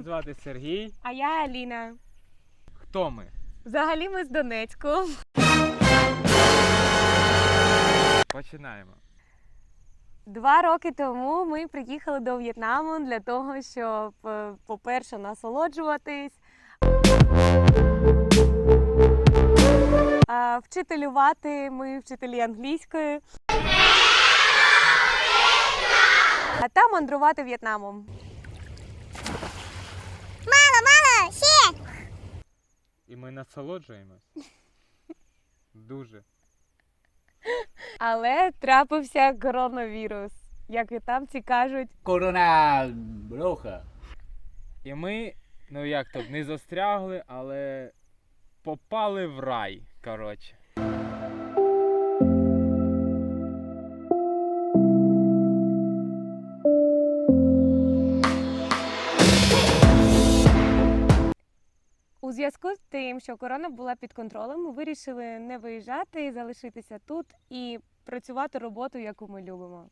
звати Сергій. А я Аліна. Хто ми? Взагалі ми з Донецьку. Починаємо. Два роки тому ми приїхали до В'єтнаму для того, щоб, е, по-перше, насолоджуватись, вчителювати. Ми вчителі англійської. А та мандрувати В'єтнамом. І ми насолоджуємось. Дуже. Але трапився коронавірус. Як в'єтнамці кажуть, Corona roja. І ми, ну як то, не застрягли, але попали в рай. Коротше. У зв'язку з тим, що корона була під контролем, ми вирішили не виїжджати, залишитися тут і працювати роботу, яку ми любимо.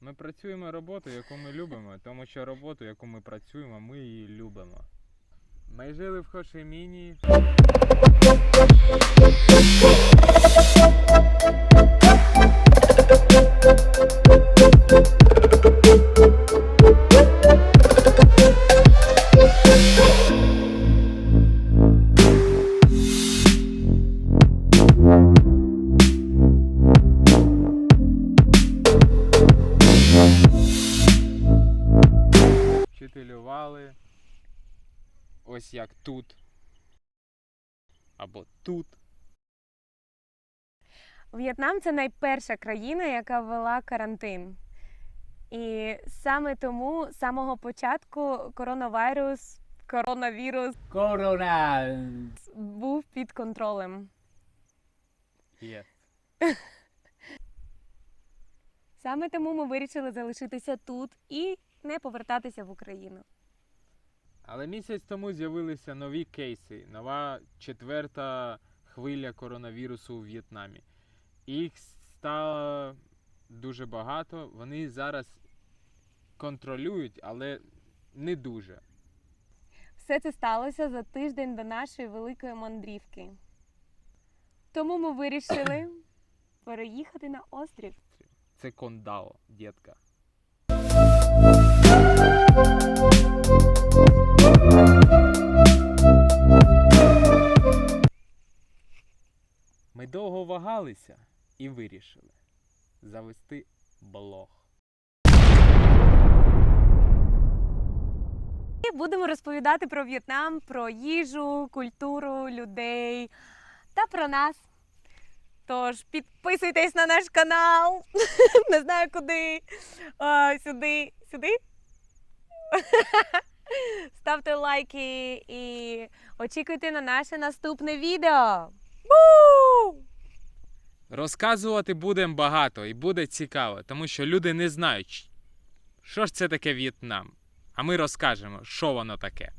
Ми працюємо роботу, яку ми любимо, тому що роботу, яку ми працюємо, ми її любимо. Ми жили в Хошиміні. Вчителювали. Ось як тут. Або тут. В'єтнам це найперша країна, яка ввела карантин. І саме тому з самого початку коронавірус, коронавірус Corona. був під контролем. Є. Саме тому ми вирішили залишитися тут і не повертатися в Україну. Але місяць тому з'явилися нові кейси. Нова четверта хвиля коронавірусу у В'єтнамі. Їх стало дуже багато. Вони зараз контролюють, але не дуже. Все це сталося за тиждень до нашої великої мандрівки. Тому ми вирішили переїхати на острів. Це кондао, дітка. Ми довго вагалися і вирішили завести блог. І будемо розповідати про В'єтнам, про їжу, культуру, людей та про нас. Тож підписуйтесь на наш канал. Не знаю куди. А, сюди, сюди. Ставте лайки і очікуйте на наше наступне відео. Бу! Розказувати будемо багато і буде цікаво, тому що люди не знають, що ж це таке В'єтнам. А ми розкажемо, що воно таке.